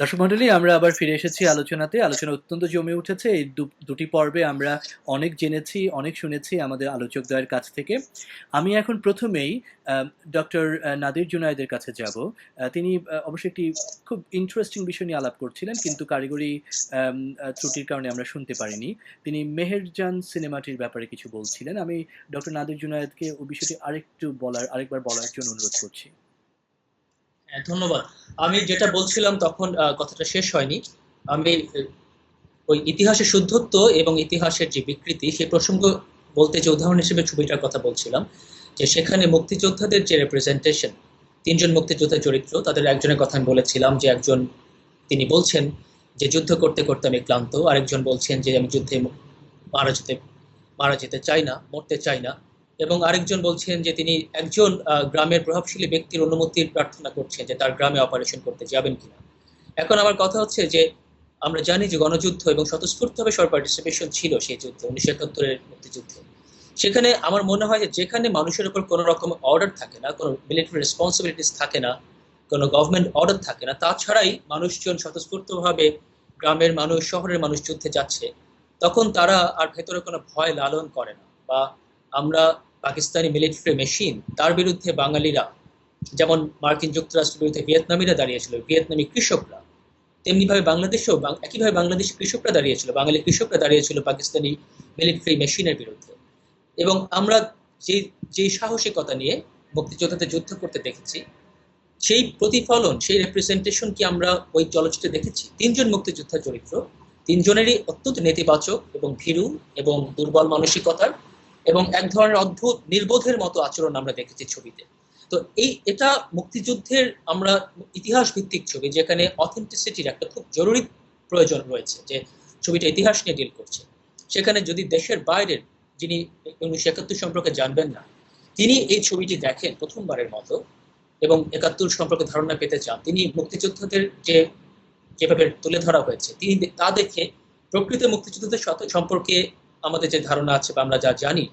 দর্শক মন্ডলী, আমরা আবার ফিরে এসেছি আলোচনাতে। আলোচনা অত্যন্ত জমে উঠেছে। এই দুটি পর্বে আমরা অনেক জেনেছি, অনেক শুনেছি আমাদের আলোচকদ্বয়ের কাছ থেকে। আমি এখন প্রথমেই ডক্টর নাদির জুনায়েদের কাছে যাব। তিনি অবশ্যই একটি খুব ইন্টারেস্টিং বিষয় নিয়ে আলাপ করছিলেন, কিন্তু কারিগরি ত্রুটির কারণে আমরা শুনতে পারিনি। তিনি মেহেরজান সিনেমাটির ব্যাপারে কিছু বলছিলেন। আমি ডক্টর নাদির জুনায়েদকে ওই বিষয়টি আরেকটু বলার, আরেকবার বলার জন্য অনুরোধ করছি। ধন্যবাদ। আমি যেটা বলছিলাম তখন কথাটা শেষ হয়নি। আমি ওই ইতিহাসের শুদ্ধত্ব এবং ইতিহাসের যে বিকৃতি, সেই প্রসঙ্গ বলতে যে উদাহরণ হিসেবে ছবিটার কথা বলছিলাম, যে সেখানে মুক্তিযোদ্ধাদের যে রেপ্রেজেন্টেশন তিনজন মুক্তিযোদ্ধার চরিত্র, তাদের একজনের কথা আমি বলেছিলাম যে একজন, তিনি বলছেন যে যুদ্ধ করতে করতে আমি ক্লান্ত, আরেকজন বলছেন যে আমি যুদ্ধে মারা যেতে মারা যেতে চাই না, মরতে চাই না। এবং আরেকজন বলছেন যে তিনি একজন গ্রামের প্রভাবশালী ব্যক্তির অনুমতির প্রার্থনা করছেন যে তার গ্রামে অপারেশন করতে যাবেন কিনা। এখন আমার কথা হচ্ছে যে আমরা জানি যে গণযুদ্ধ এবং স্বতঃস্ফূর্তভাবে সবার পার্টিসিপেশন ছিল সেই যুদ্ধে, উনিশশো একাত্তরের মুক্তিযুদ্ধে। সেখানে আমার মনে হয় যে যেখানে মানুষের উপর কোনো রকম অর্ডার থাকে না, কোনো মিলিটারি রেসপন্সিবিলিটিস থাকে না, কোনো গভর্নমেন্ট অর্ডার থাকে না, তাছাড়াই মানুষজন স্বতঃস্ফূর্তভাবে গ্রামের মানুষ, শহরের মানুষ যুদ্ধে যাচ্ছে, তখন তারা আর ভেতরে কোনো ভয় লালন করে না বা আমরা পাকিস্তানি মিলিটারি মেশিন তার বিরুদ্ধে বাঙালিরা, যেমন মার্কিন যুক্তরাষ্ট্রের বিরুদ্ধে ভিয়েতনামিরা দাঁড়িয়েছিল, ভিয়েতনামি কৃষকরা, তেমনিভাবে বাংলাদেশেও একইভাবে বাংলাদেশি কৃষকরা দাঁড়িয়েছিল, বাঙালি কৃষকরা দাঁড়িয়েছিল পাকিস্তানি মিলিটারি মেশিনের বিরুদ্ধে। এবং আমরা যে যে সাহসিকতা নিয়ে মুক্তিযোদ্ধাদের যুদ্ধ করতে দেখেছি, সেই প্রতিফলন, সেই রেপ্রেজেন্টেশন কি আমরা ওই চলচ্চিত্রে দেখেছি? তিনজন মুক্তিযোদ্ধার চরিত্র, তিনজনেরই অত্যন্ত নেতিবাচক এবং ভীরু এবং দুর্বল মানসিকতার এবং এক ধরনের অদ্ভুত নির্বোধের মতো আচরণ আমরা দেখেছি ছবিতে। তো এই, এটা মুক্তিযুদ্ধের আমরা ইতিহাস ভিত্তিক ছবি, যেখানে অথেন্টিসিটির একটা খুব জরুরি প্রয়োজন রয়েছে যে ছবিটা ইতিহাস নিয়ে ডিল করছে। সেখানে যদি দেশের বাইরের যিনি উনিশশো একাত্তর সম্পর্কে জানবেন না, তিনি এই ছবিটি দেখেন প্রথমবারের মতো এবং একাত্তর সম্পর্কে ধারণা পেতে চান। তিনি মুক্তিযোদ্ধাদের যে, যেভাবে তুলে ধরা হয়েছে, তিনি তা দেখে প্রকৃত মুক্তিযোদ্ধাদের সম্পর্কে আমাদের যে ধারণা আছে বা আমরা যা জানি,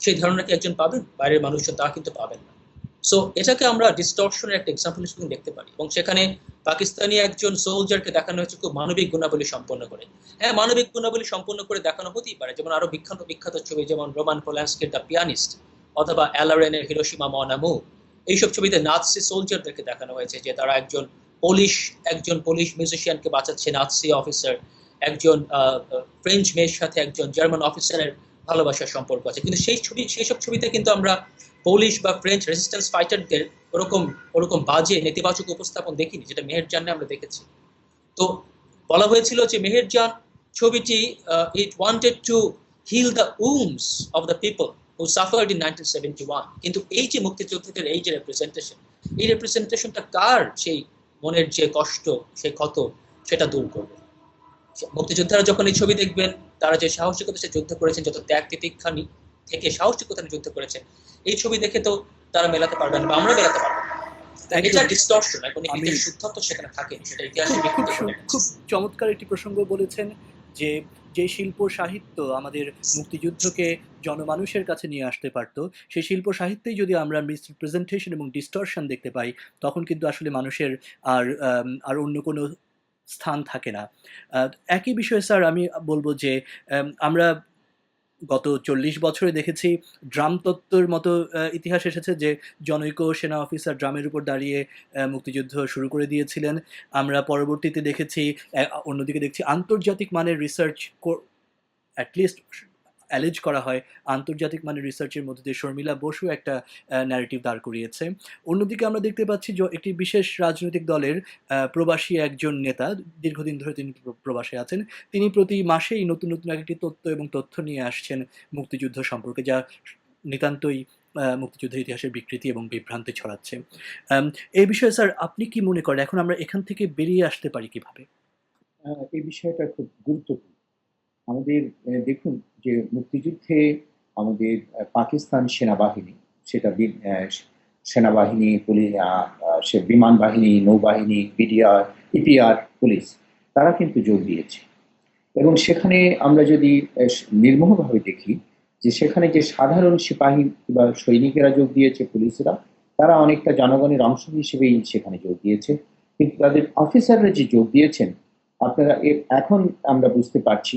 সেই ধারণা কি একজন পাবেন, বাইরের মানুষজন তা কিন্তু পাবেন না। সো এটাকে আমরা ডিস্টর্শনের একটা এক্সাম্পল হিসেবে দেখতে পারি। এবং সেখানে পাকিস্তানি একজন সোলজারকে দেখানো হয়েছে খুব মানবিক গুণাবলী সম্পন্ন করে। হ্যাঁ মানবিক গুণাবলী সম্পন্ন করে দেখানো হতেই পারে। যেমন আরও বিখ্যাত বিখ্যাত ছবি, যেমন রোমান পোল্যান্সকের দ্য পিয়ানিস্ট অথবা অ্যালারেনের হিরোসীমা মনামু এইসব ছবিতে নাৎসি সোলজারদেরকে দেখানো হয়েছে, যে তারা একজন পুলিশ একজন পুলিশ মিউজিশিয়ানকে বাঁচাচ্ছে নাৎসি অফিসার একজন ফ্রেঞ্চ মেয়ের সাথে একজন জার্মান অফিসারের ভালোবাসার সম্পর্ক আছে। কিন্তু সেই ছবি সেই সব ছবিতে কিন্তু আমরা পোলিশ বা ফ্রেঞ্চ রেজিস্ট্যান্স ফাইটারদের ওরকম ওরকম বাজে, নেতিবাচক উপস্থাপন দেখিনি, যেটা মেহেরজানে আমরা দেখেছি। তো বলা হয়েছিল যে মেহেরজান ছবিটি it wanted to heal the wounds of the people who suffered in nineteen seventy one কিন্তু এই যে মুক্তিযোদ্ধাদের, এই যে রেপ্রেজেন্টেশন এই রেপ্রেজেন্টেশনটা কার? সেই মনের যে কষ্ট, সেই ক্ষত, সেটা দূর করবে। মুক্তিযোদ্ধারা যখন এই ছবি দেখবেন তারা যে সাহসিকতা সে যুদ্ধ করেছেন যত ত্যাগ তিতিক্ষা থেকে সাহসিকতা যুদ্ধ করেছেন এই ছবি দেখে তো তারা মেলাতে পারবেন না বা আমরা মেলাতে পারব সেখানে থাকে খুব চমৎকার একটি প্রসঙ্গ বলেছেন যে যে শিল্প সাহিত্য আমাদের মুক্তিযুদ্ধকে জনমানুষের কাছে নিয়ে আসতে পারতো সেই শিল্প সাহিত্যেই যদি আমরা এবং ডিস্টরশন দেখতে পাই তখন কিন্তু আসলে মানুষের আর আর অন্য কোনো স্থান থাকে না। একই বিষয়ে স্যার আমি বলব যে আমরা গত চল্লিশ বছরে দেখেছি ড্রাম তত্ত্বর মতো ইতিহাস এসেছে যে জনৈক সেনা অফিসার ড্রামের উপর দাঁড়িয়ে মুক্তিযুদ্ধ শুরু করে দিয়েছিলেন। আমরা পরবর্তীতে দেখেছি অন্যদিকে দেখছি আন্তর্জাতিক মানের রিসার্চ অ্যাটলিস্ট অ্যালেজ করা হয়, আন্তর্জাতিক মানের রিসার্চের মধ্যে দিয়ে শর্মিলা বসু একটা ন্যারেটিভ দাঁড় করিয়েছে। অন্যদিকে আমরা দেখতে পাচ্ছি যে একটি বিশেষ রাজনৈতিক দলের প্রবাসী একজন নেতা, দীর্ঘদিন ধরে তিনি প্র- প্রবাসে আছেন, তিনি প্রতি মাসেই নতুন নতুন একটি তথ্য এবং তথ্য নিয়ে আসছেন মুক্তিযুদ্ধ সম্পর্কে, যা নিতান্তই মুক্তিযুদ্ধের ইতিহাসের বিকৃতি এবং বিভ্রান্তি ছড়াচ্ছে। এই বিষয়ে স্যার আপনি কি মনে করেন? এখন আমরা এখান থেকে বেরিয়ে আসতে পারি কীভাবে? এই বিষয়টা খুব গুরুত্বপূর্ণ। আমাদের দেখুন যে মুক্তিযুদ্ধে আমাদের পাকিস্তান সেনাবাহিনী, সেটা সেনাবাহিনী, পুলিশ সে বিমান বাহিনী, নৌবাহিনী বিডিআর ইপিআর, পুলিশ, তারা কিন্তু যোগ দিয়েছে। এবং সেখানে আমরা যদি নির্মোহভাবে দেখি যে সেখানে যে সাধারণ সিপাহী বা সৈনিকেরা যোগ দিয়েছে, পুলিশরা, তারা অনেকটা জনগণের অংশ হিসেবেই সেখানে যোগ দিয়েছে। কিন্তু তাদের অফিসাররা যে যোগ দিয়েছেন, আপনারা এখন আমরা বুঝতে পারছি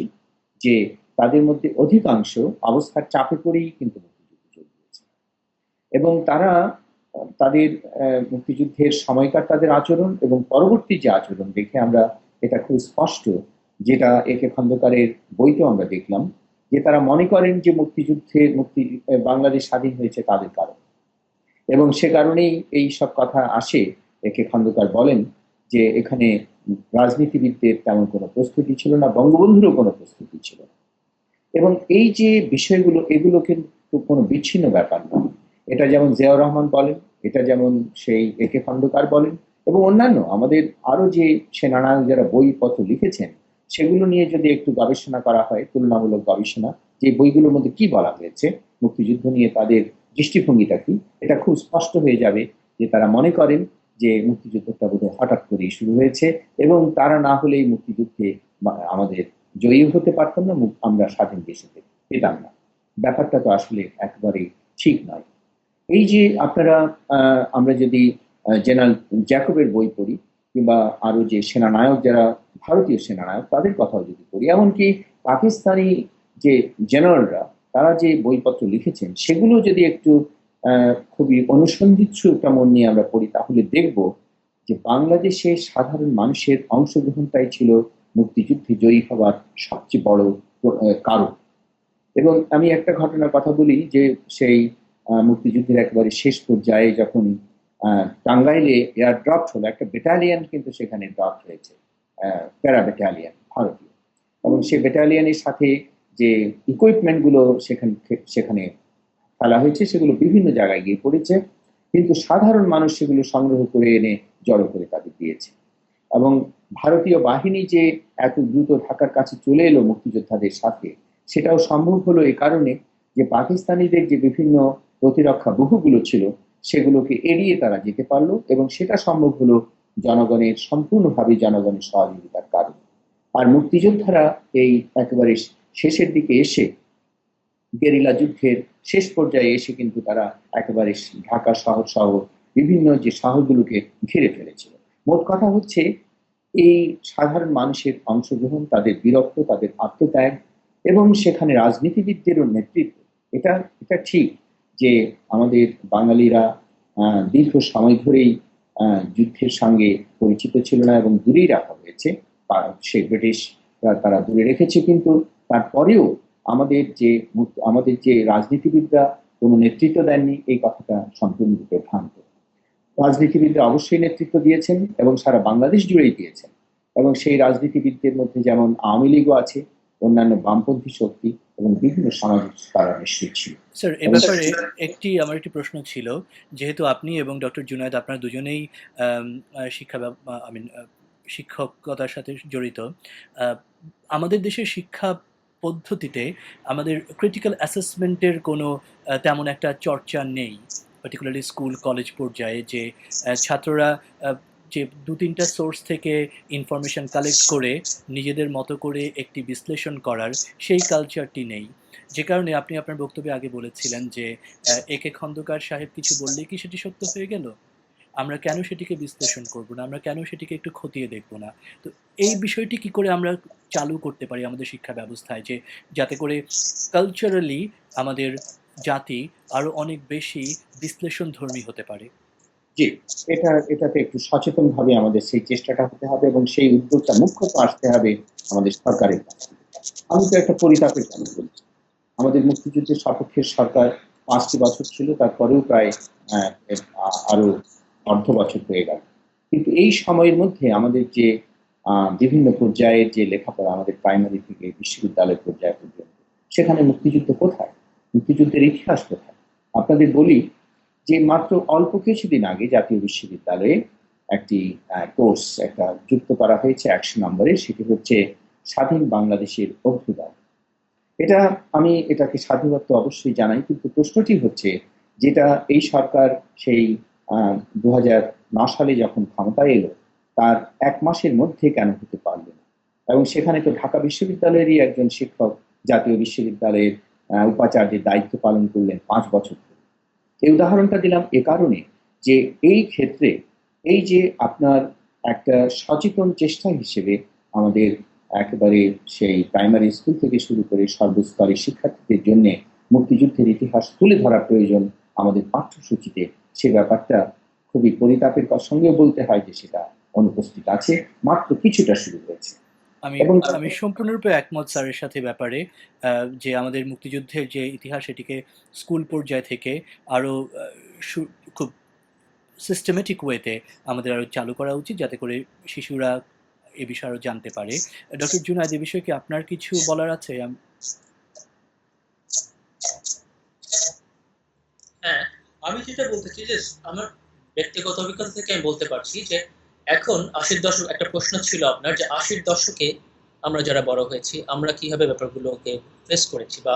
যে তাদের মধ্যে অধিকাংশ অবস্থার চাপে পড়েই কিন্তু মুক্তিযুদ্ধে যোগ দিয়েছে এবং তারা, তাদের মুক্তিযুদ্ধের সময়কার তাদের আচরণ এবং পরবর্তী যে আচরণ দেখে আমরা এটা খুব স্পষ্ট, যেটা একে খন্দকারের বইতেও আমরা দেখলাম, যে তারা মনে করেন যে মুক্তিযুদ্ধে মুক্তি বাংলাদেশ স্বাধীন হয়েছে তাদের কারণ। এবং সে কারণেই এই সব কথা আসে একে খন্দকার বলেন যে এখানে রাজনীতিবিদদের তেমন কোনো প্রস্তুতি ছিল না, বঙ্গবন্ধুরও কোনো প্রস্তুতি ছিল না। এবং এই যে বিষয়গুলো, এগুলো কিন্তু কোনো বিচ্ছিন্ন ব্যাপার নয়। এটা যেমন জিয়াউর রহমান বলেন, এটা যেমন সেই একে খন্দকার বলেন এবং অন্যান্য আমাদের আরও যে সেনানায়ক যারা বইপত্র লিখেছেন, সেগুলো নিয়ে যদি একটু গবেষণা করা হয়, তুলনামূলক গবেষণা, যে বইগুলোর মধ্যে কি বলা হয়েছে, মুক্তিযুদ্ধ নিয়ে তাদের দৃষ্টিভঙ্গিটা কি, এটা খুব স্পষ্ট হয়ে যাবে যে তারা মনে করেন যে মুক্তিযুদ্ধটা বোধহয় হঠাৎ করেই শুরু হয়েছে এবং তারা না হলে এই মুক্তিযুদ্ধে আমাদের জয়ী হতে পারতাম না আমরা স্বাধীন দেশে পেতাম না। ব্যাপারটা তো আসলে একেবারেই ঠিক নয়। এই যে আপনারা আমরা যদি জেনারেল জ্যাকবের বই পড়ি কিংবা আরও যে সেনানায়ক যারা, ভারতীয় সেনানায়ক, তাদের কথাও যদি পড়ি, এমনকি পাকিস্তানি যে জেনারেলরা, তারা যে বইপত্র লিখেছেন, সেগুলো যদি একটু খুবই অনুসন্ধিৎসু একটা মন নিয়ে আমরা পড়ি, তাহলে দেখব যে বাংলাদেশে সাধারণ মানুষের অংশগ্রহণটাই ছিল মুক্তিযুদ্ধে জয়ী হওয়ার সবচেয়ে বড় কারণ। এবং আমি একটা ঘটনার কথা বলি যে সেই মুক্তিযুদ্ধের একেবারে শেষ পর্যায়ে যখন টাঙ্গাইলে এয়ার ড্রপ হলো, একটা ব্যাটালিয়ন কিন্তু সেখানে ড্রপ হয়েছে প্যারা ব্যাটালিয়ন ভারতীয়। এবং সেই ব্যাটালিয়নের সাথে যে ইকুইপমেন্টগুলো সেখানে সেখানে ফেলা হয়েছে, সেগুলো বিভিন্ন জায়গায় গিয়ে পড়েছে, কিন্তু সাধারণ মানুষ সেগুলো সংগ্রহ করে এনে জড়ো করে তাদের দিয়েছে। এবং ভারতীয় বাহিনী যে এত দ্রুত ঢাকার কাছে চলে এলো মুক্তিযোদ্ধাদের সাথে, সেটাও সম্ভব হলো এই কারণে যে পাকিস্তানিদের যে বিভিন্ন প্রতিরক্ষা বহুগুলো ছিল, সেগুলোকে এড়িয়ে তারা যেতে পারল এবং সেটা সম্ভব হলো জনগণের, সম্পূর্ণভাবে জনগণের সহযোগিতার কারণে। আর মুক্তিযোদ্ধারা এই একেবারে শেষের দিকে এসে গেরিলা যুদ্ধের শেষ পর্যায়ে এসে কিন্তু তারা একেবারে ঢাকা শহর সহ বিভিন্ন যে শহরগুলোকে ঘিরে ফেলেছিল। মোট কথা হচ্ছে, এই সাধারণ মানুষের অংশগ্রহণ, তাদের বিরক্ত তাদের আত্মত্যাগ এবং সেখানে রাজনীতিবিদদেরও নেতৃত্ব, এটা এটা ঠিক যে আমাদের বাঙালিরা দীর্ঘ সময় ধরেই যুদ্ধের সঙ্গে পরিচিত ছিল না এবং দূরেই রাখা হয়েছে। বা- সেই ব্রিটিশ তারা দূরে রেখেছে কিন্তু তারপরেও আমাদের যে আমাদের যে রাজনীতিবিদরা কোনো নেতৃত্ব দেননি, এই কথাটা সম্পূর্ণরূপে ভ্রান্ত। রাজনীতিবিদরা অবশ্যই নেতৃত্ব দিয়েছেন এবং সারা বাংলাদেশ জুড়েই দিয়েছেন। এবং সেই রাজনীতিবিদদের মধ্যে যেমন আওয়ামী লীগও আছে, অন্যান্য বামপন্থী শক্তি এবং বিভিন্ন সামাজিক তারা নিশ্চিত ছিল। স্যার, এ ব্যাপারে একটি, আমার একটি প্রশ্ন ছিল, যেহেতু আপনি এবং ডক্টর জুনায়দ আপনারা দুজনেই শিক্ষা আই মিন শিক্ষকতার সাথে জড়িত আমাদের দেশের শিক্ষা পদ্ধতিতে আমাদের ক্রিটিক্যাল অ্যাসেসমেন্টের কোনো তেমন একটা চর্চা নেই। পার্টিকুলারলি স্কুল কলেজ পর্যায়ে যে ছাত্ররা যে দু তিনটা সোর্স থেকে ইনফরমেশন কালেক্ট করে নিজেদের মতো করে একটি বিশ্লেষণ করার সেই কালচারটি নেই। যে কারণে আপনি আপনার বক্তব্যে আগে বলেছিলেন যে একে খন্দকার সাহেব কিছু বললেই কি সেটি সত্য হয়ে গেল? আমরা কেন সেটিকে বিশ্লেষণ করব না? আমরা কেন সেটিকে একটু খতিয়ে দেখব না? তো এই বিষয়টি কি করে আমরা চালু করতে পারি আমাদের শিক্ষা ব্যবস্থায়? যে যাতে করে কালচারালি আমাদের জাতি আরও অনেক বেশি বিশ্লেষণ ধর্মী হতে পারে। জি, এটা, এটাতে একটু সচেতন ভাবে আমাদের সেই চেষ্টাটা হতে হবে এবং সেই উদ্যোগটা মুখ্যত আসতে হবে আমাদের সরকারের আমি তো একটা পরিতাপের কথা বলছি। আমাদের মুক্তিযুদ্ধের সপক্ষের সরকার পাঁচটি বছর ছিল, তারপরেও প্রায় আরও অর্ধ বছর হয়ে গেল। কিন্তু এই সময়ের মধ্যে আমাদের যে বিভিন্ন পর্যায়ের যে লেখাপড়া আমাদের প্রাইমারি থেকে বিশ্ববিদ্যালয় পর্যায় পর্যন্ত, সেখানে মুক্তিযুদ্ধ কোথায়? মুক্তিযুদ্ধের ইতিহাস কোথায়? আপনাদের বলি যে, মাত্র অল্প কিছুদিন আগে জাতীয় বিশ্ববিদ্যালয়ে একটি কোর্স একটা যুক্ত করা হয়েছে একশো নম্বরে, সেটি হচ্ছে স্বাধীন বাংলাদেশের অভ্যুদয় এটা আমি এটাকে স্বাধীনত্ব অবশ্যই জানাই, কিন্তু প্রশ্নটি হচ্ছে যেটা এই সরকার সেই দু হাজার সালে যখন ক্ষমতায় এলো, তার এক মাসের মধ্যে কেন হতে পারল না? এবং সেখানে তো ঢাকা বিশ্ববিদ্যালয়েরই একজন শিক্ষক জাতীয় বিশ্ববিদ্যালয়ের উপাচার্যের দায়িত্ব পালন করলেন পাঁচ বছর ধরে। এই উদাহরণটা দিলাম এ কারণে যে এই ক্ষেত্রে এই যে আপনার একটা সচেতন চেষ্টা হিসেবে আমাদের একেবারে সেই প্রাইমারি স্কুল থেকে শুরু করে সর্বস্তরের শিক্ষার্থীদের জন্য মুক্তিযুদ্ধের ইতিহাস তুলে ধরা প্রয়োজন আমাদের পাঠ্যসূচিতে সে ব্যাপারটা খুবই পরিতাপের সঙ্গেও বলতে হয় যে সেটা অনুপস্থিত আছে। মাত্র কিছুটা শুরু হয়েছে। আমি এবং- আমি সম্পূর্ণরূপে একমত স্যারের সাথে ব্যাপারে যে আমাদের মুক্তিযুদ্ধের যে ইতিহাস এটিকে স্কুল পর্যায় থেকে আরও খুব সিস্টেমেটিক ওয়েতে আমাদের আরও চালু করা উচিত যাতে করে শিশুরা এ বিষয়ে আরও জানতে পারে। ডক্টর জুনায়দ এ বিষয়ে কি আপনার কিছু বলার আছে? হ্যাঁ। আমি যেটা বলতে চাই যে, আমার ব্যক্তিগত অভিজ্ঞতা থেকে আমি বলতে পারছি যে, এখন আশির দশক, একটা প্রশ্ন ছিল আপনার যে, আশির দশকে আমরা যারা বড় হয়েছি, আমরা কীভাবে ব্যাপারগুলোকে ফেস করেছি বা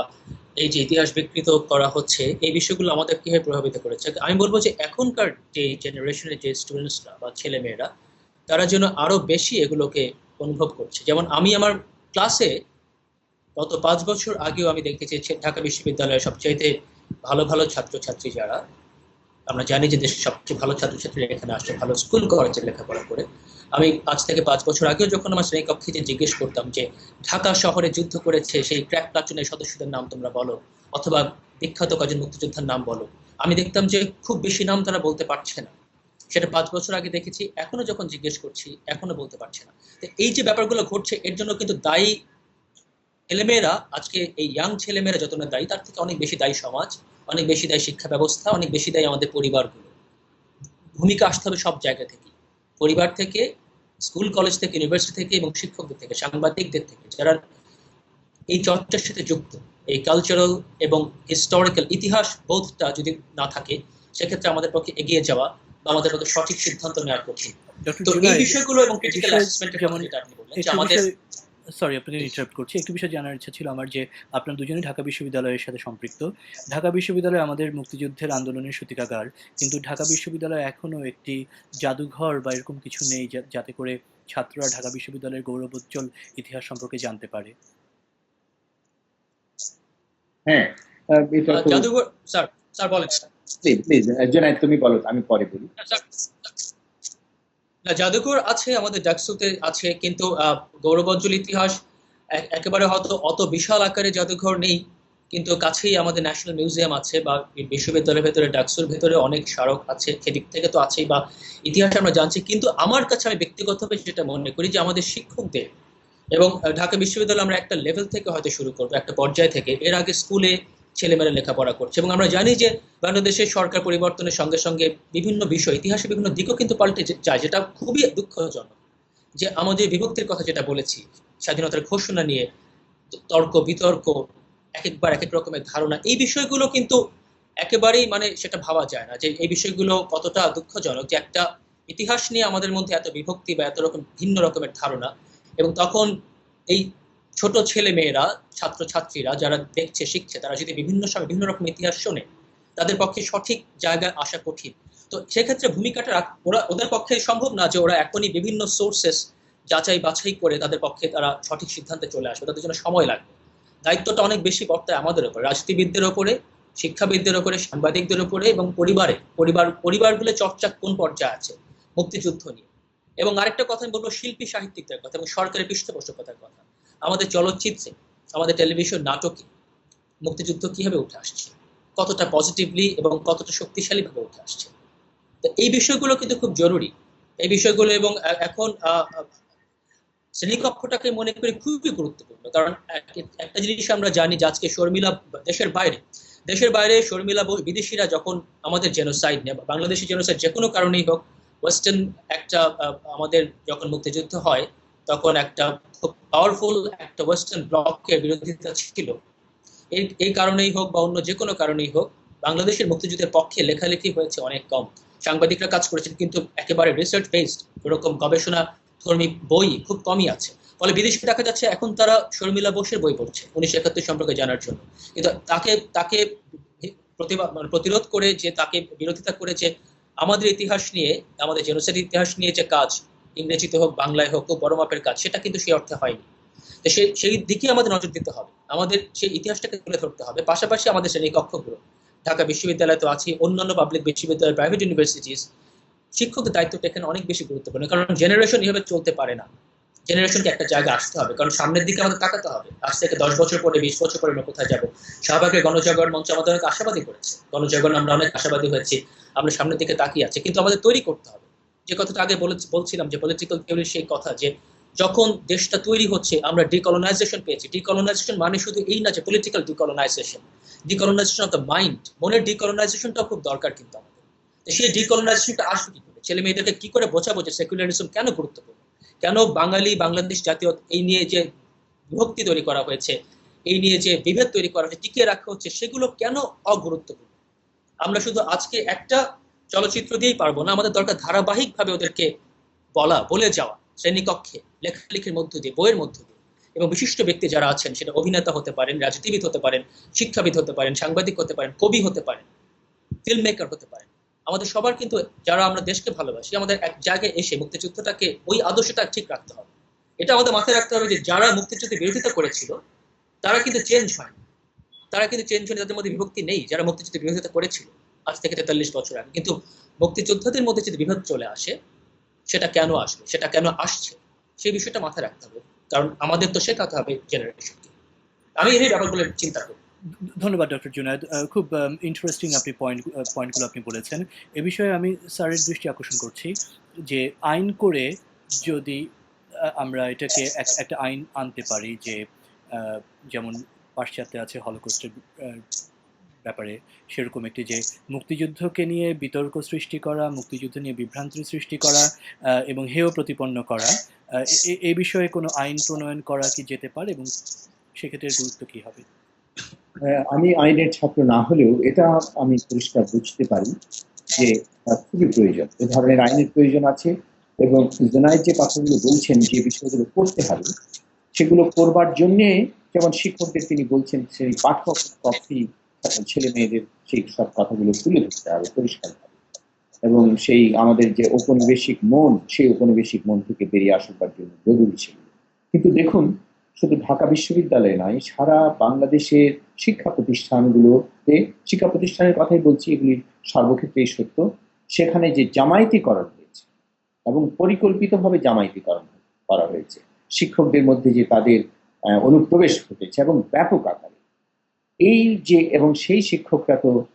এই যে ইতিহাস বিকৃত করা হচ্ছে, এই বিষয়গুলো আমাদের কীভাবে প্রভাবিত করেছে? আমি বলব যে, এখনকার যে জেনারেশনের যে স্টুডেন্টসরা বা ছেলে মেয়েরা তারা যেন আরও বেশি এগুলোকে অনুভব করছে। যেমন আমি আমার ক্লাসে গত পাঁচ বছর আগেও আমি দেখেছি ঢাকা বিশ্ববিদ্যালয়ের সবচাইতে ভালো ভালো ছাত্রছাত্রী যারা, আমরা জানি যে দেশের সবচেয়ে ভালো ছাত্রছাত্রীরা এখানে আসছে, ভালো স্কুল কলেজে লেখাপড়া করে। আমি পাঁচ থেকে পাঁচ বছর আগেও যখন আমার শ্রেণীকক্ষে যে জিজ্ঞেস করতাম যে, ঢাকা শহরে যুদ্ধ করেছে সেই ক্র্যাক প্লাটুনের সদস্যদের নাম তোমরা বলো, অথবা বিখ্যাত কজন মুক্তিযোদ্ধার নাম বলো, আমি দেখতাম যে খুব বেশি নাম তারা বলতে পারছে না। সেটা পাঁচ বছর আগে দেখেছি, এখনও যখন জিজ্ঞেস করছি, এখনও বলতে পারছে না। তো এই যে ব্যাপারগুলো ঘটছে, এর জন্য কিন্তু দায়ী ছেলেমেয়েরা, আজকে এই ইয়াং ছেলেমেয়েরা যত না দায়ী, তার থেকে অনেক বেশি দায়ী সমাজ। অনেক বেশি দেয় শিক্ষা ব্যবস্থা অনেক বেশি দায়ী আমাদের পরিবারগুলো। ভূমিকা আসতে হবে সব জায়গা থেকে। পরিবার থেকে স্কুল কলেজ থেকে ইউনিভার্সিটি থেকে এবং শিক্ষকদের থেকে সাংবাদিকদের থেকে যারা এই চর্চার সাথে যুক্ত এই কালচারাল এবং হিস্টোরিক্যাল ইতিহাস বোধটা যদি না থাকে সেক্ষেত্রে আমাদের পক্ষে এগিয়ে যাওয়া বা আমাদের পক্ষে সঠিক সিদ্ধান্ত নেওয়া কঠিন তো এই বিষয়গুলো এবং ক্রিটিক্যাল অ্যাসেসমেন্টের যেমন আপনি বললেন যে আমাদের সরি আপনাকে ইন্টারাপ্ট করছি। একটু বিষয় জানার ইচ্ছা ছিল আমার যে আপনার দুজনেই ঢাকা বিশ্ববিদ্যালয়ের সাথে সম্পৃক্ত। ঢাকা বিশ্ববিদ্যালয় আমাদের মুক্তিযুদ্ধের আন্দোলনের সূতিকাগার। কিন্তু ঢাকা বিশ্ববিদ্যালয় এখনও একটি জাদুঘর বা এরকম কিছু নেই যাতে করে ছাত্ররা ঢাকা বিশ্ববিদ্যালয়ের গৌরবোজ্জ্বল ইতিহাস সম্পর্কে জানতে পারে। হ্যাঁ জাদুঘর স্যার স্যার বলেন। প্লিজ প্লিজ জেনারেট তুমি বলো আমি পরে বলি। না জাদুঘর আছে আমাদের ডাকসুতে আছে কিন্তু আহ, গৌরবোজ্জ্বল ইতিহাস একেবারে হয়তো অত বিশাল আকারে জাদুঘর নেই কিন্তু কাছেই আমাদের ন্যাশনাল মিউজিয়াম আছে বা বিশ্ববিদ্যালয়ের ভেতরে ডাকসুর ভেতরে অনেক স্মারক আছে সেদিক থেকে তো আছেই বা ইতিহাস আমরা জানছি কিন্তু আমার কাছে আমি ব্যক্তিগতভাবে যেটা মনে করি যে আমাদের শিক্ষকদের এবং ঢাকা বিশ্ববিদ্যালয় আমরা একটা লেভেল থেকে হয়তো শুরু করব একটা পর্যায় থেকে। এর আগে স্কুলে ছেলেমেয়েরা লেখাপড়া করছে। এবং আমরা জানি যে বাংলাদেশের সরকার পরিবর্তনের সঙ্গে সঙ্গে বিভিন্ন বিষয়, ইতিহাসে বিভিন্ন দিকও কিন্তু পাল্টে যায়, যেটা খুবই দুঃখজনক। যে আমাদের বিভক্তির কথা যেটা বলেছি, স্বাধীনতার ঘোষণা নিয়ে তর্ক, বিতর্ক এক একবার এক এক রকমের ধারণা, এই বিষয়গুলো কিন্তু একেবারেই মানে সেটা ভাবা যায় না। যে এই বিষয়গুলো কতটা দুঃখজনক যে একটা ইতিহাস নিয়ে আমাদের মধ্যে এত বিভক্তি বা এত রকম ভিন্ন রকমের ধারণা, এবং তখন এই ছোট ছেলে মেয়েরা ছাত্র ছাত্রীরা যারা দেখছে, শিখছে, তারা যদি বিভিন্ন সময় বিভিন্ন রকম ইতিহাস শোনে, তাদের পক্ষে সঠিক জায়গায় আসা কঠিন। তো সেক্ষেত্রে ভূমিকাটা ওরা, ওদের পক্ষে সম্ভব না যে ওরা এখনই বিভিন্ন সোর্সেস যাচাই বাছাই করে তাদের পক্ষে তারা সঠিক সিদ্ধান্তে চলে আসবে। তাদের জন্য সময় লাগবে। দায়িত্বটা অনেক বেশি বর্তায় আমাদের উপরে, রাজনীতিবিদদের ওপরে শিক্ষাবিদদের ওপরে সাংবাদিকদের ওপরে এবং পরিবারে। পরিবার, পরিবারগুলো চর্চা কোন পর্যায়ে আছে? মুক্তিযুদ্ধ নিয়ে। এবং আরেকটা কথা আমি বলব, শিল্পী সাহিত্যিকদের কথা এবং সরকারের পৃষ্ঠপোষকতার কথা। আমাদের চলচ্চিত্রে, আমাদের টেলিভিশন নাটকে মুক্তিযুদ্ধ কীভাবে উঠে আসছে, কতটা পজিটিভলি এবং কতটা শক্তিশালীভাবে উঠে আসছে। তো এই বিষয়গুলো কিন্তু খুব জরুরি। এই বিষয়গুলো এবং এখন শ্রেণীকক্ষটাকে মনে করি খুবই গুরুত্বপূর্ণ। কারণ একটা জিনিস আমরা জানি যে আজকে শর্মিলা দেশের বাইরে দেশের বাইরে শর্মিলা বিদেশিরা যখন আমাদের জেনোসাইড নেয় বাংলাদেশি জেনোসাইড যে কোনো কারণেই হোক ওয়েস্টার্ন একটা আমাদের যখন মুক্তিযুদ্ধ হয়, তখন একটা খুব পাওয়ারফুল একটা ওয়েস্টার্ন ব্লকের বিরোধিতা ছিল। এই কারণেই হোক বা অন্য যে কোনো কারণেই হোক, বাংলাদেশের মুক্তিযুদ্ধের পক্ষে লেখালেখি হয়েছে অনেক কম। সাংবাদিকরা কাজ করেছেন কিন্তু একেবারে রিসার্চ বেসড এরকম গবেষণা ধর্মী বই খুব কমই আছে। ফলে বিদেশে দেখা যাচ্ছে এখন তারা শর্মিলা বোসের বই পড়ছে উনিশশো একাত্তর সম্পর্কে জানার জন্য। কিন্তু তাকে তাকে প্রতিবাদ মানে প্রতিরোধ করে যে, তাকে বিরোধিতা করে যে, আমাদের ইতিহাস নিয়ে, আমাদের জেনোসাইড ইতিহাস নিয়ে যে কাজ ইংরেজিতে হোক, বাংলায় হোক বড় মাপের কাজ, সেটা কিন্তু সেই অর্থে হয়নি। তো সেই সেই দিকে আমাদের নজর দিতে হবে। আমাদের সেই ইতিহাসটাকে তুলে ধরতে হবে। পাশাপাশি আমাদের শ্রেণীকক্ষগুলো ঢাকা বিশ্ববিদ্যালয় তো আছে অন্যান্য পাবলিক বিশ্ববিদ্যালয় প্রাইভেট ইউনিভার্সিটিস শিক্ষকের দায়িত্বটা এখানে অনেক বেশি গুরুত্বপূর্ণ। কারণ জেনারেশন এভাবে চলতে পারে না। জেনারেশনকে একটা জায়গায় আসতে হবে। কারণ সামনের দিকে আমাদের তাকাতে হবে। আজ থেকে দশ বছর পরে, বিশ বছর পরে আমরা কোথায় যাব? শাহবাগের গণজাগরণ মঞ্চ আমাদের অনেক আশাবাদী করেছে। গণজাগরণ আমরা অনেক আশাবাদী হয়েছি। আমরা সামনের দিকে তাকিয়ে আছি। কিন্তু আমাদের তৈরি করতে হবে। যে কথাটা আগে বলে- বলছিলাম যে পলিটিক্যাল থিওরির সেই কথা যে যখন দেশটা তৈরি হচ্ছে, আমরা ডিকলোনাইজেশন পেয়েছি। ডিকলোনাইজেশন মানে শুধু এই না যে political decolonisation decolonisation of the mind মনের ডিকলোনাইজেশনটাও খুব দরকার কিন্তু আমাদের। সেই ডিকলোনাইজেশনটা আসবে কি করে ছেলে মেয়েদেরকে কি করে বোঝাবো যে সেকুলারিজম কেন গুরুত্বপূর্ণ? কেন বাঙালি, বাংলাদেশ জাতীয় এই নিয়ে যে বিভক্তি তৈরি করা হয়েছে, এই নিয়ে যে বিভেদ তৈরি করা হয়েছে, টিকিয়ে রাখা হচ্ছে, সেগুলো কেন অগুরুত্বপূর্ণ? আমরা শুধু আজকে একটা চলচ্চিত্র দিয়েই পারব না। আমাদের দরকার ধারাবাহিকভাবে ওদেরকে বলা, বলে যাওয়া, শ্রেণীকক্ষে লেখালেখির মধ্য দিয়ে, বইয়ের মধ্য দিয়ে। এবং বিশিষ্ট ব্যক্তি যারা আছেন, সেটা অভিনেতা হতে পারেন, রাজনীতিবিদ হতে পারেন, শিক্ষাবিদ হতে পারেন, সাংবাদিক হতে পারেন, কবি হতে পারেন ফিল্ম মেকার হতে পারেন। আমাদের সবার কিন্তু, যারা আমরা দেশকে ভালোবাসি, আমাদের এক জায়গায় এসে মুক্তিযুদ্ধটাকে ওই আদর্শটা ঠিক রাখতে হবে। এটা আমাদের মাথায় রাখতে হবে যে, যারা মুক্তিযুদ্ধের বিরোধিতা করেছিল, তারা কিন্তু চেঞ্জ হয়নি। তারা কিন্তু চেঞ্জ হয়নি, তাদের মধ্যে বিভক্তি নেই, যারা মুক্তিযুদ্ধের বিরোধিতা করেছিল। আজ থেকে তেতাল্লিশ বছর আগে। কিন্তু মুক্তিযোদ্ধাদের মধ্যে যদি বিভেদ চলে আসে, সেটা কেন আসবে? সেটা কেন আসছে? সেই বিষয়টা মাথায় রাখতে হবে। কারণ আমাদের তো শেখাতে হবে জেনারেশনকে আমি এই ব্যাপারগুলো চিন্তা করি। ধন্যবাদ ডক্টর জুনায়দ খুব ইন্টারেস্টিং আপনি পয়েন্ট পয়েন্টগুলো আপনি বলেছেন। এ বিষয়ে আমি স্যারের দৃষ্টি আকর্ষণ করছি যে আইন করে যদি আমরা এটাকে একটা আইন আনতে পারি যে যেমন পাশ্চাত্যে আছে হলোকস্টের ব্যাপারে সেরকম একটি যে মুক্তিযুদ্ধকে নিয়ে বিতর্ক সৃষ্টি করা, মুক্তিযুদ্ধ নিয়ে বিভ্রান্তি সৃষ্টি করা এবং হেয় প্রতিপন্ন করা এ- বিষয়ে কোনো আইন প্রণয়ন করা কি যেতে পারে এবং সেক্ষেত্রে গুরুত্ব কি হবে? আমি আইনের ছাত্র না হলেও এটা আমি পরিষ্কার বুঝতে পারি যে খুবই প্রয়োজন। এ ধরনের আইনের প্রয়োজন আছে এবং জোনায়েদ যে কথাগুলো বলছেন যে বিষয়গুলো করতে হবে, সেগুলো করবার জন্যে যেমন শিক্ষকদের তিনি বলছেন সেই পাঠক কক্ষে ছেলে মেয়েদের সেই সব কথাগুলো তুলে ধরতে হবে, পরিষ্কার এবং সেই আমাদের যে ঔপনিবেশিক মন, সেই ঔপনিবেশিক মন থেকে বেরিয়ে আসবার জন্য জরুরি ছিল। কিন্তু দেখুন, শুধু ঢাকা বিশ্ববিদ্যালয়ে নয়, সারা বাংলাদেশের শিক্ষা প্রতিষ্ঠানগুলোতে, শিক্ষা প্রতিষ্ঠানের কথাই বলছি এগুলি সর্বক্ষেত্রেই সত্য, সেখানে যে জামায়াতিকরণ হয়েছে এবং পরিকল্পিতভাবে জামায়াতিকরণ করা হয়েছে, শিক্ষকদের মধ্যে যে তাদের অনুপ্রবেশ ঘটেছে এবং ব্যাপক আকারে। এই যে, এবং সেই শিক্ষকরা তো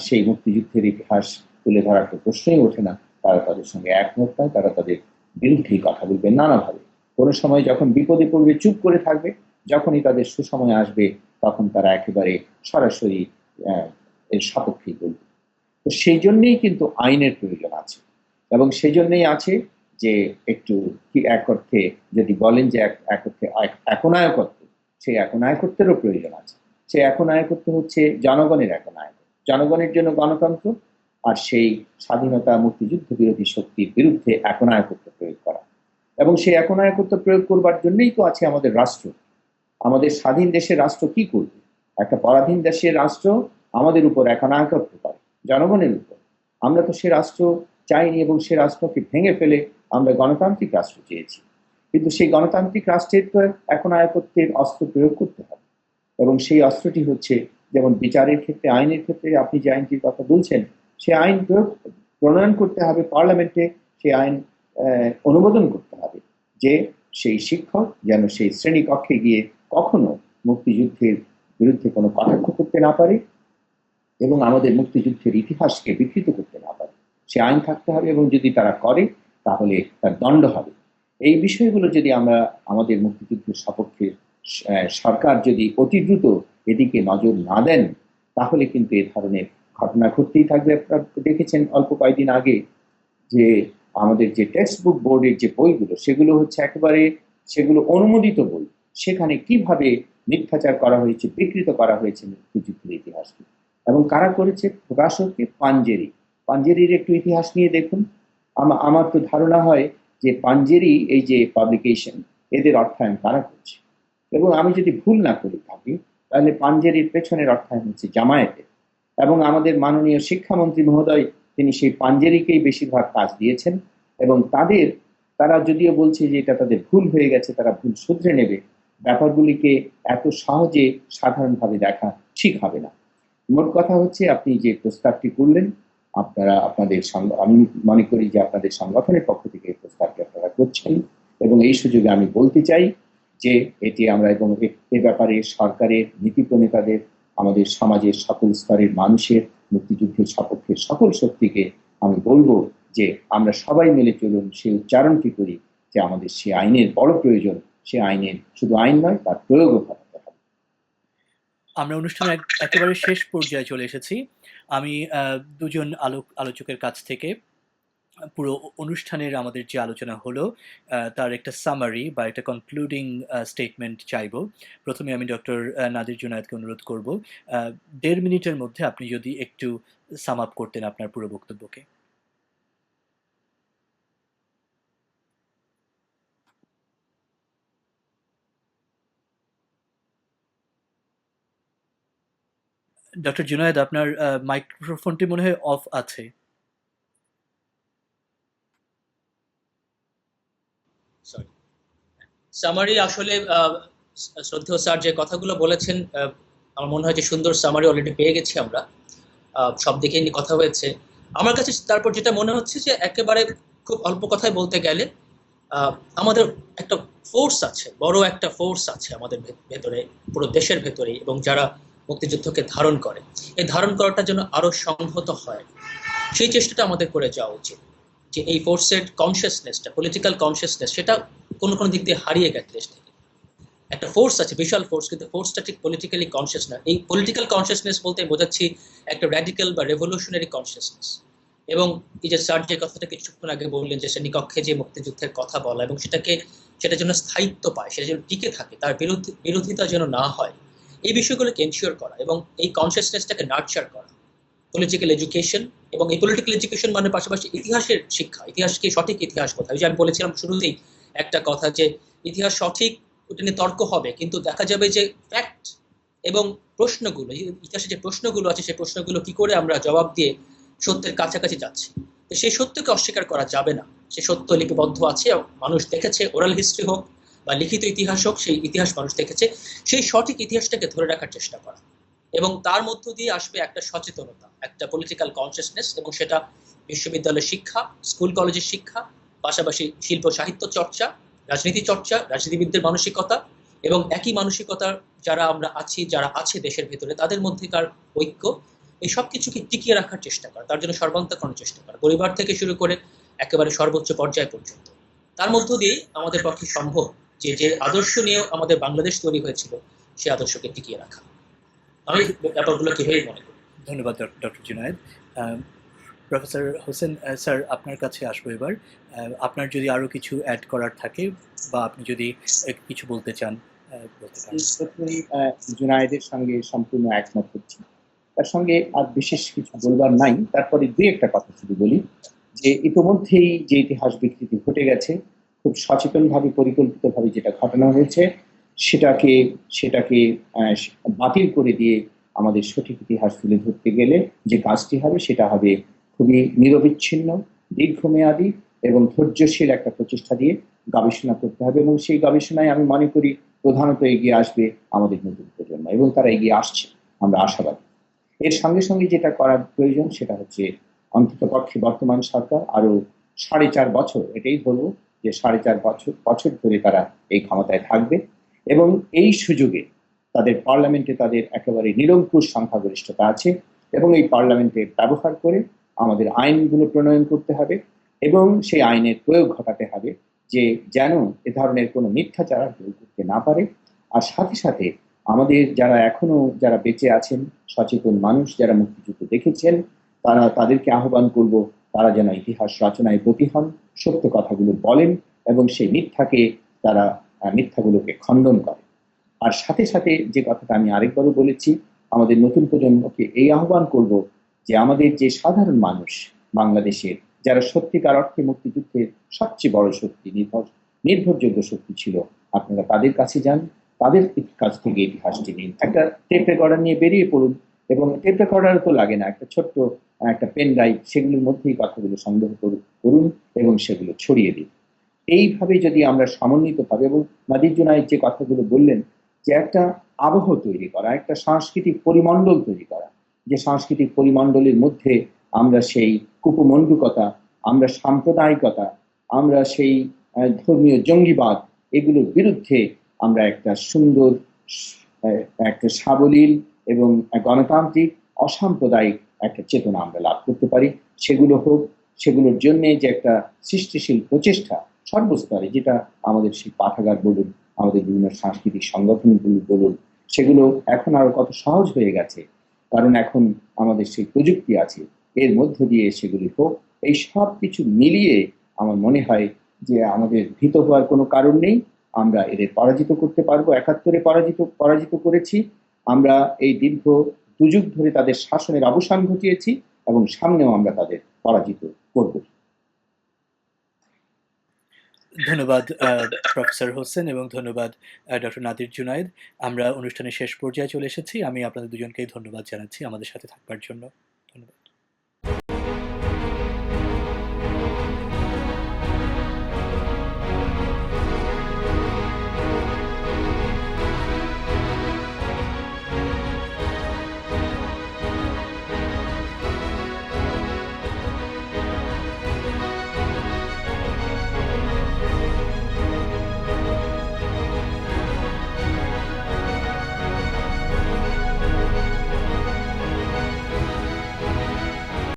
সেই মুক্তিযুদ্ধের ইতিহাস তুলে ধরার তো প্রশ্নই ওঠে না। তারা তাদের সঙ্গে একমত নয়, তারা তাদের বিরুদ্ধেই কথা বলবে নানাভাবে। কোনো সময় যখন বিপদে পড়বে, চুপ করে থাকবে, যখনই তাদের সুসময় আসবে, তখন তারা একেবারে সরাসরি এর সপক্ষেই বলবে। তো সেই জন্যেই কিন্তু আইনের প্রয়োজন আছে। এবং সেই জন্যই আছে যে, একটু কি এক অর্থে যদি বলেন যে, এক অর্থে এক- একনায়কত্ব, সেই একনায়কত্বেরও প্রয়োজন আছে। সেই একনায়কত্ব হচ্ছে জনগণের একনায়ক। জনগণের জন্য গণতন্ত্র আর সেই স্বাধীনতা মুক্তিযুদ্ধ বিরোধী শক্তির বিরুদ্ধে এখন একনায়কত্ব প্রয়োগ করা। এবং সেই এখন একনায়কত্ব প্রয়োগ করবার জন্যই তো আছে আমাদের রাষ্ট্র। আমাদের স্বাধীন দেশের রাষ্ট্র কি করবে? একটা পরাধীন দেশের রাষ্ট্র আমাদের উপর একনায়কত্ব করে, জনগণের উপর। আমরা তো সে রাষ্ট্র চাইনি এবং সে রাষ্ট্রকে ভেঙে ফেলে আমরা গণতান্ত্রিক রাষ্ট্র চেয়েছি। কিন্তু সেই গণতান্ত্রিক রাষ্ট্রের তো এখন একনায়কত্বের অস্ত্র প্রয়োগ করতে হবে। এবং সেই অস্ত্রটি হচ্ছে যেমন বিচারের ক্ষেত্রে আইনের ক্ষেত্রে আপনি যে আইনটির কথা বলছেন সে আইন প্রয়োগ প্রণয়ন করতে হবে পার্লামেন্টে সেই আইন অনুমোদন করতে হবে যে সেই শিক্ষক যেন সেই শ্রেণীকক্ষে গিয়ে কখনো মুক্তিযুদ্ধের বিরুদ্ধে কোনো কটাক্ষ করতে না পারে এবং আমাদের মুক্তিযুদ্ধের ইতিহাসকে বিকৃত করতে না পারে। সে আইন থাকতে হবে এবং যদি তারা করে তাহলে তার দণ্ড হবে। এই বিষয়গুলো যদি আমরা আমাদের মুক্তিযুদ্ধের সপক্ষে আহ, সরকার যদি অতি দ্রুত এদিকে নজর না দেন, তাহলে কিন্তু এ ধরনের ঘটনা ঘটতেই থাকবে। আপনারা দেখেছেন অল্প কয়েকদিন আগে যে আমাদের যে টেক্সট বুক বোর্ডের যে বইগুলো, সেগুলো হচ্ছে একেবারে সেগুলো অনুমোদিত বই। সেখানে কীভাবে মিথ্যাচার করা হয়েছে, বিকৃত করা হয়েছে মুক্তিযুদ্ধের ইতিহাসকে? এবং কারা করেছে? প্রকাশককে? পাঞ্জেরি। পাঞ্জেরির একটু ইতিহাস নিয়ে দেখুন। আমার তো ধারণা হয় যে পাঞ্জেরি এই যে পাবলিকেশন এদের অর্থায়ন কারা করছে? এবং আমি যদি ভুল না করি থাকি তাহলে পাঞ্জেরির পেছনের অর্থায়ন হচ্ছে জামায়াতের এবং আমাদের মাননীয় শিক্ষামন্ত্রী মহোদয়, তিনি সেই পাঞ্জেরিকেই বেশিরভাগ কাজ দিয়েছেন এবং তাদের, তারা যদিও বলছে যে এটা তাদের ভুল হয়ে গেছে, তারা ভুল শুধরে নেবে, ব্যাপারগুলিকে এত সহজে সাধারণভাবে দেখা ঠিক হবে না। মোট কথা হচ্ছে, আপনি যে প্রস্তাবটি করলেন, আপনারা, আপনাদের আমি মনে করি যে আপনাদের সংগঠনের পক্ষ থেকে এই প্রস্তাবটি আপনারা করছেন এবং এই সুযোগে আমি বলতে চাই যে এটি আমরা এবং এ- ব্যাপারে সরকারের নীতি প্রণেতাদের আমাদের সমাজের সকল স্তরের মানুষের, মুক্তিযুদ্ধের সপক্ষে সকল শক্তিকে আমি বলব যে আমরা সবাই মিলে চলুন সেই উচ্চারণটি করি যে আমাদের সে আইনের বড় প্রয়োজন। সে আইনের শুধু আইন নয়, তার প্রয়োগও হবে। আমরা অনুষ্ঠানের একেবারে শেষ পর্যায়ে চলে এসেছি। আমি দুজন আলোক, আলোচকের কাছ থেকে পুরো অনুষ্ঠানের আমাদের যে আলোচনা হলো তার একটা সামারি বা একটা কনক্লুডিং স্টেটমেন্ট চাইব। প্রথমে আমি ডক্টর নাদির জুনায়েদকে অনুরোধ করব দেড় মিনিটের মধ্যে আপনি যদি একটু সাম আপ করতেন আপনার পুরো বক্তব্যকে। ডক্টর জুনায়েদ, আপনার মাইক্রোফোনটি মনে হয় অফ আছে। সামারি আসলে শ্রদ্ধেয় স্যার যে কথাগুলো বলেছেন আমার মনে হয় যে সুন্দর সামারি অলরেডি পেয়ে গেছি আমরা। সব দিকে নিয়ে কথা হয়েছে। আমার কাছে তারপর যেটা মনে হচ্ছে যে একেবারে খুব অল্প কথায় বলতে গেলে আমাদের একটা ফোর্স আছে, বড় একটা ফোর্স আছে আমাদের ভেতরে, পুরো দেশের ভেতরে এবং যারা মুক্তিযুদ্ধকে ধারণ করে। এই ধারণ করাটা যেন আরও সংহত হয়। সেই চেষ্টাটা আমাদের করে যাওয়া উচিত। যে এই ফোর্সের কনসিয়াসনেসটা পলিটিক্যাল কনসিয়াসনেস সেটা কোনো কোনো দিক দিয়ে হারিয়ে গেছে দেশ থেকে। একটা ফোর্স আছে বিশাল ফোর্স কিন্তু ফোর্সটা ঠিক পলিটিক্যালি কনসিয়াস না। এই পলিটিক্যাল কনসিয়াসনেস বলতে বোঝাচ্ছি একটা র্যাডিক্যাল বা রেভলিউশনারি কনসিয়াসনেস এবং এই যে স্যার যে কথাটা কিছুক্ষণ আগে বললেন যে শ্রেণীকক্ষে যে মুক্তিযুদ্ধের কথা বলা, এবং সেটাকে সেটা যেন স্থায়িত্ব পায় সেটা যেন টিকে থাকে, তার বিরোধী, বিরোধিতা যেন না হয়, এই বিষয়গুলোকে এনশিওর করা, এবং এই কনসিয়াসনেসটাকে নার্চার করা। পলিটিক্যাল এডুকেশন এবং এই পলিটিক্যাল এডুকেশন মানে পাশাপাশি ইতিহাসের শিক্ষা, ইতিহাসকে সঠিক ইতিহাস কথা। যে আমি বলেছিলাম শুরুতেই একটা কথা যে ইতিহাস সঠিক, ওটা নিয়ে তর্ক হবে, কিন্তু দেখা যাবে যে ফ্যাক্ট এবং প্রশ্নগুলো ইতিহাসে যে প্রশ্নগুলো আছে, সেই প্রশ্নগুলো কি করে আমরা জবাব দিয়ে সত্যের কাছাকাছি যাচ্ছি? সেই সত্যকে অস্বীকার করা যাবে না। সে সত্য লিপিবদ্ধ আছে, মানুষ দেখেছে ওরাল হিস্ট্রি হোক বা লিখিত ইতিহাস হোক, সেই ইতিহাস মানুষ দেখেছে, সেই সঠিক ইতিহাসটাকে ধরে রাখার চেষ্টা করা। এবং তার মধ্য দিয়ে আসবে একটা সচেতনতা। একটা পলিটিক্যাল কনসিয়াসনেস এবং সেটা বিশ্ববিদ্যালয়ের শিক্ষা স্কুল কলেজের শিক্ষা, পাশাপাশি শিল্প সাহিত্য চর্চা, রাজনীতি চর্চা, রাজনীতিবিদদের মানসিকতা এবং একই মানসিকতার যারা আমরা আছি, যারা আছে দেশের ভেতরে, তাদের মধ্যেকার ঐক্য, এই সব কিছুকে টিকিয়ে রাখার চেষ্টা করা, তার জন্য সর্বান্তকরণের চেষ্টা করা, পরিবার থেকে শুরু করে একেবারে সর্বোচ্চ পর্যায় পর্যন্ত। তার মধ্য দিয়েই আমাদের পক্ষে সম্ভব যে যে আদর্শ নিয়ে আমাদের বাংলাদেশ তৈরি হয়েছিল সেই আদর্শকে টিকিয়ে রাখা। আমি ব্যাপারগুলো কীভাবে মনে করি? ধন্যবাদ doctor Junaid. Professor Hossain sir, আপনার কাছে আসব এবার। আপনার যদি আরও কিছু অ্যাড করার থাকে বা আপনি যদি কিছু বলতে চান জুনায়েদের সঙ্গে সম্পূর্ণ একমত হচ্ছি। তার সঙ্গে আর বিশেষ কিছু বলবার নাই। তারপরে দুই একটা কথা শুধু বলি, যে ইতিমধ্যেই যে ইতিহাস বিকৃতি ঘটে গেছে, খুব সচেতনভাবে, পরিকল্পিতভাবে যেটা ঘটানো হয়েছে, সেটাকে সেটাকে বাতিল করে দিয়ে আমাদের সঠিক ইতিহাস তুলে ধরতে গেলে যে কাজটি হবে সেটা হবে খুবই নিরবিচ্ছিন্ন, দীর্ঘমেয়াদী এবং ধৈর্যশীল একটা প্রচেষ্টা দিয়ে গবেষণা করতে হবে এবং সেই গবেষণায় আমি মনে করি প্রধানত এগিয়ে আসবে আমাদের নতুন প্রজন্ম এবং তারা এগিয়ে আসছে, আমরা আশাবাদী। এর সঙ্গে সঙ্গে যেটা করার প্রয়োজন সেটা হচ্ছে অন্তত পক্ষে বর্তমান সরকার আরও সাড়ে চার বছর এটাই ধরবো যে সাড়ে চার বছর বছর ধরে তারা এই ক্ষমতায় থাকবে এবং এই সুযোগে তাদের পার্লামেন্টে তাদের একেবারে নিরঙ্কুশ সংখ্যাগরিষ্ঠতা আছে এবং এই পার্লামেন্টে ব্যবহার করে আমাদের আইনগুলো প্রণয়ন করতে হবে এবং সেই আইনের প্রয়োগ ঘটাতে হবে যে যেন এ ধরনের কোনো মিথ্যাচার কেউ করতে না পারে। আর সাথে সাথে আমাদের যারা এখনও যারা বেঁচে আছেন, সচেতন মানুষ যারা মুক্তিযুদ্ধ দেখেছেন, তারা তাদেরকে আহ্বান করব তারা যেন ইতিহাস রচনায় ব্রতী হন, সত্য কথাগুলো বলেন এবং সেই মিথ্যাকে তারা মিথ্যাগুলোকে খণ্ডন করে। আর সাথে সাথে যে কথাটা আমি আরেকবারও বলেছি, আমাদের নতুন প্রজন্মকে এই আহ্বান করব যে আমাদের যে সাধারণ মানুষ বাংলাদেশের, যারা সত্যিকার অর্থে মুক্তিযুদ্ধের সবচেয়ে বড় শক্তি, নির্ভর, নির্ভরযোগ্য শক্তি ছিল, আপনারা তাদের কাছে যান, তাদের কাছ থেকে ইতিহাসটি নিন। একটা টেপ রেকর্ডার নিয়ে বেরিয়ে পড়ুন, এবং টেপ রেকর্ডার তো লাগে না, একটা ছোট্ট, একটা পেন ড্রাইভ সেগুলোর মধ্যেই কথাগুলো সংগ্রহ করুন এবং সেগুলো ছড়িয়ে দিন। এইভাবে যদি আমরা সমন্বিতভাবে এবং নাদির জুনায়েদ যে কথাগুলো বললেন যে একটা আবহ তৈরি করা, একটা সাংস্কৃতিক পরিমণ্ডল তৈরি করা। যে সাংস্কৃতিক পরিমণ্ডলের মধ্যে আমরা সেই কুপমণ্ডুকতা, আমরা সাম্প্রদায়িকতা, আমরা সেই ধর্মীয় জঙ্গিবাদ এগুলোর বিরুদ্ধে আমরা একটা সুন্দর একটা সাবলীল এবং গণতান্ত্রিক, অসাম্প্রদায়িক একটা চেতনা আমরা লাভ করতে পারি। সেগুলো হোক, সেগুলোর জন্যে যে একটা সৃষ্টিশীল প্রচেষ্টা সর্বস্তরে, যেটা আমাদের সেই পাঠাগার বলুন আমাদের বিভিন্ন সাংস্কৃতিক সংগঠনগুলি বলুন, সেগুলো এখন আরও কত সহজ হয়ে গেছে। কারণ এখন আমাদের সেই প্রযুক্তি আছে, এর মধ্য দিয়ে সেগুলি হোক, এই সব কিছু মিলিয়ে আমার মনে হয় যে আমাদের ভীত হওয়ার কোনো কারণ নেই। আমরা এদের পরাজিত করতে পারব, একাত্তরে পরাজিত পরাজিত করেছি। আমরা এই দীর্ঘ দুযুগ ধরে তাদের শাসনের অবসান ঘটিয়েছি এবং সামনেও আমরা তাদের পরাজিত করব। ধন্যবাদ প্রফেসর হোসেন এবং ধন্যবাদ ডক্টর নাদির জুনায়েদ। আমরা অনুষ্ঠানের শেষ পর্যায়ে চলে এসেছি। আমি আপনাদের দুজনকেই ধন্যবাদ জানাচ্ছি আমাদের সাথে থাকবার জন্য। ধন্যবাদ।